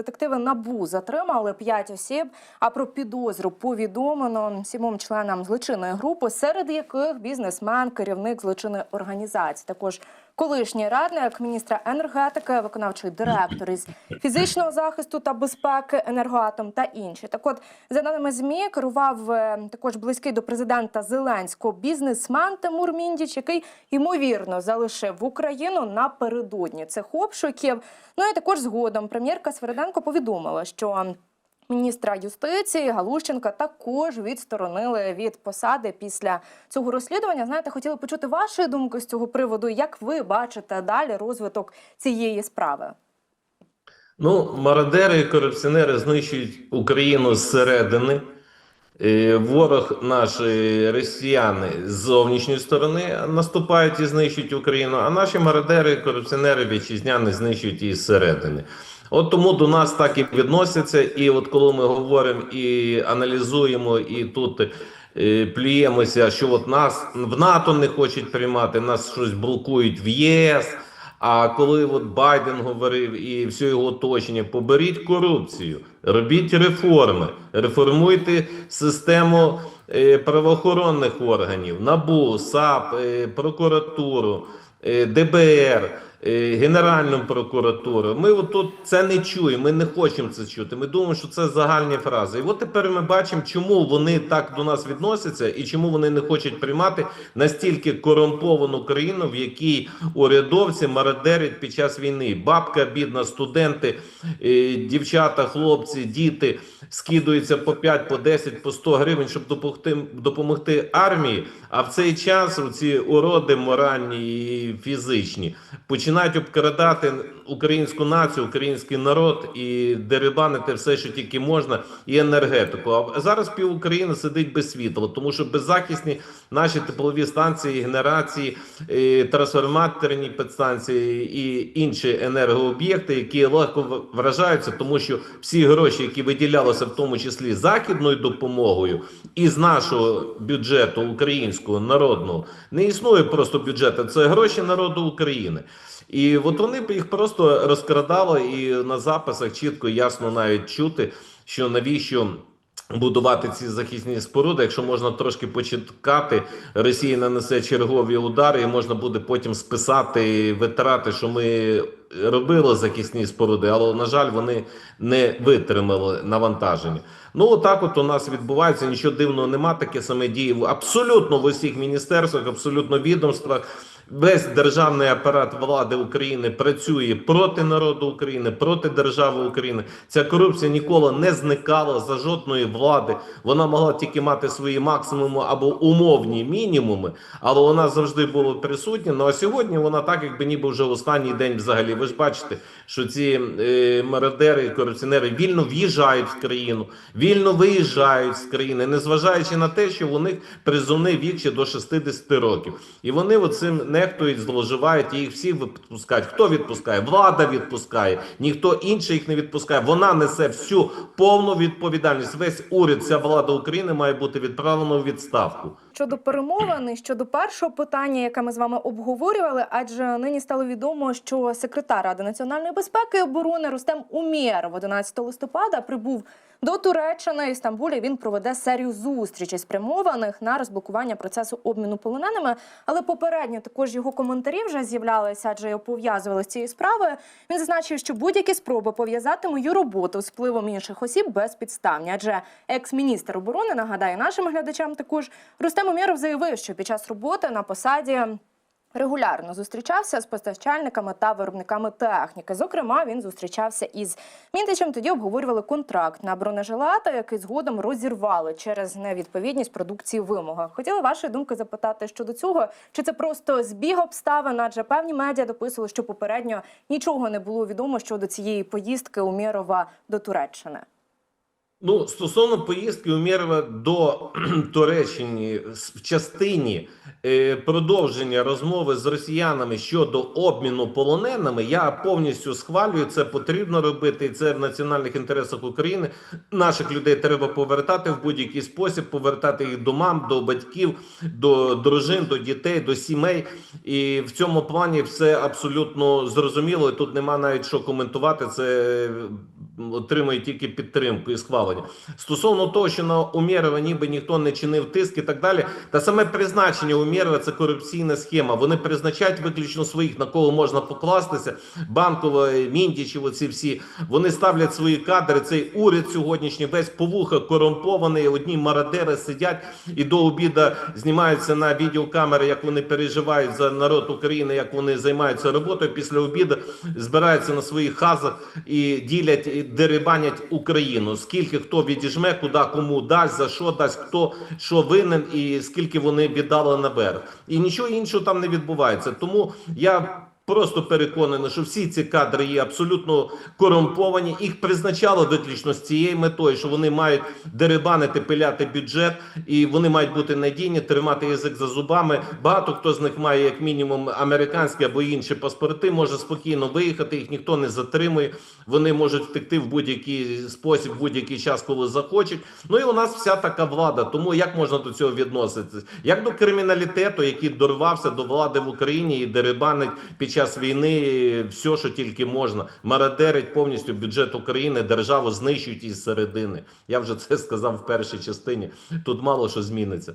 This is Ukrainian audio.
детективи набу затримали п'ять осіб. А про підозру повідомлено сімом членам злочинної групи, серед яких бізнесмен, керівник злочинної організації. Також колишній радник міністра енергетики, виконавчий директор із фізичного захисту та безпеки енергоатом та інші. Так, от за даними змі, керував е, також близький до президента Зеленського бізнесмен Тимур Міндіч, який ймовірно залишив Україну напередодні цих обшуків. Ну і також згодом прем'єрка Свериденко повідомила, що Міністра юстиції Галущенка також відсторонили від посади після цього розслідування. Знаєте, хотіли почути вашої думки з цього приводу. Як ви бачите далі розвиток цієї справи? Ну, мародери і корупціонери знищують Україну зсередини. Е, Ворог наш е, росіяни з зовнішньої сторони наступають і знищують Україну, а наші мародери корупціонери вітчизняни знищують її зсередини. От тому до нас так і відносяться. І от коли ми говоримо і аналізуємо, і тут е, плюємося, що от нас в НАТО не хочуть приймати, нас щось блокують в ЄС. А коли от Байден говорив і все його оточення, поберіть корупцію, робіть реформи, реформуйте систему е, правоохоронних органів, НАБУ, САП, е, прокуратуру, ДБР, Генеральну прокуратуру. Ми от тут це не чуємо, ми не хочемо це чути. Ми думаємо, що це загальні фрази. І от тепер ми бачимо, чому вони так до нас відносяться і чому вони не хочуть приймати настільки корумповану країну, в якій урядовці мародерять під час війни. Бабка, бідна, студенти, е, дівчата, хлопці, діти скидуються по 5, по 10, по 100 гривень, щоб допомогти, допомогти армії. А в цей час ці уроди моральні і фізичні починають обкрадати українську націю, український народ і дерибанити все, що тільки можна, і енергетику. А зараз пів України сидить без світла, тому що беззахисні наші теплові станції, генерації, е, трансформаторні підстанції і інші енергооб'єкти, які легко вражаються, тому що всі гроші, які виділялися, в тому числі західною допомогою, і з нашого бюджету українського народного, не існує просто бюджету, це гроші народу України. І от вони б їх просто розкрадали, і на записах чітко ясно навіть чути, що навіщо. Будувати ці захисні споруди, якщо можна трошки почекати, Росія нанесе чергові удари, і можна буде потім списати витрати, що ми робили захисні споруди, але на жаль, вони не витримали навантаження. Ну отак, от у нас відбувається. Нічого дивного нема. Таке саме діє в абсолютно в усіх міністерствах, абсолютно відомствах. Весь державний апарат влади України працює проти народу України, проти держави України. Ця корупція ніколи не зникала за жодної влади. Вона могла тільки мати свої максимуми або умовні мінімуми, але вона завжди була присутня. Ну а сьогодні вона так, якби ніби вже останній день взагалі. Ви ж бачите, що ці е, мародери і корупціонери вільно в'їжджають в країну, вільно виїжджають з країни, незважаючи на те, що у них призовний вік ще до 60 років, і вони оцим нехтують, зловживають їх всі відпускають. Хто відпускає? Влада відпускає, ніхто інший їх не відпускає. Вона несе всю повну відповідальність. Весь уряд, вся влада України має бути відправлена у відставку. Щодо перемовин щодо першого питання, яке ми з вами обговорювали, адже нині стало відомо, що секретар Ради національної безпеки і оборони Рустем Умєров 11 листопада прибув до Туреччини. В Стамбулі він проведе серію зустрічей спрямованих на розблокування процесу обміну полоненими. Але попередньо також його коментарі вже з'являлися, адже його пов'язували з цією справою. Він зазначив, що будь-які спроби пов'язати мою роботу з впливом інших осіб безпідставні, адже екс-міністр оборони нагадає нашим глядачам також Рустем Умєров заявив, що під час роботи на посаді. Регулярно зустрічався з постачальниками та виробниками техніки. Зокрема, він зустрічався із Мінтичем. Тоді обговорювали контракт на бронежилети, який згодом розірвали через невідповідність продукції вимогам. Хотіли вашої думки запитати щодо цього, чи це просто збіг обставин, адже певні медіа дописували, що попередньо нічого не було відомо щодо цієї поїздки Умєрова до Туреччини. Ну, стосовно поїздки Умєрова до Туреччини в частині е, продовження розмови з росіянами щодо обміну полоненими, я повністю схвалюю. Це потрібно робити, і це в національних інтересах України. Наших людей треба повертати в будь-який спосіб, повертати їх до мам, до батьків, до дружин, до дітей, до сімей. І в цьому плані все абсолютно зрозуміло. І тут нема навіть що коментувати. Це отримує тільки підтримку і схвалення. Стосовно того, що на Умєрова ніби ніхто не чинив тиск і так далі, та саме призначення Умєрова це корупційна схема. Вони призначають виключно своїх, на кого можна покластися. Банкова, Міндічів, оці всі вони ставлять свої кадри. Цей уряд сьогоднішній весь повуха корумпований. Одні мародери сидять і до обіда знімаються на відеокамери, як вони переживають за народ України, як вони займаються роботою. Після обіду збираються на своїх хазах і ділять дерибанять Україну. Скільки хто відіжме, куди кому дасть, за що дасть, хто що винен, і скільки вони віддали наверх. І нічого іншого там не відбувається. Тому я. Просто переконаний, що всі ці кадри є абсолютно корумповані. Їх призначало виключно з цією метою, що вони мають дерибанити, пиляти бюджет, і вони мають бути надійні, тримати язик за зубами. Багато хто з них має як мінімум американські або інші паспорти, може спокійно виїхати. Їх ніхто не затримує. Вони можуть втекти в будь-який спосіб, в будь-який час, коли захочуть. Ну і у нас вся така влада. Тому як можна до цього відноситись? Як до криміналітету, який дорвався до влади в Україні і дерибанить під час війни все, що тільки можна, мародерить повністю бюджет України, державу знищують із середини. Я вже це сказав в першій частині. Тут мало що зміниться.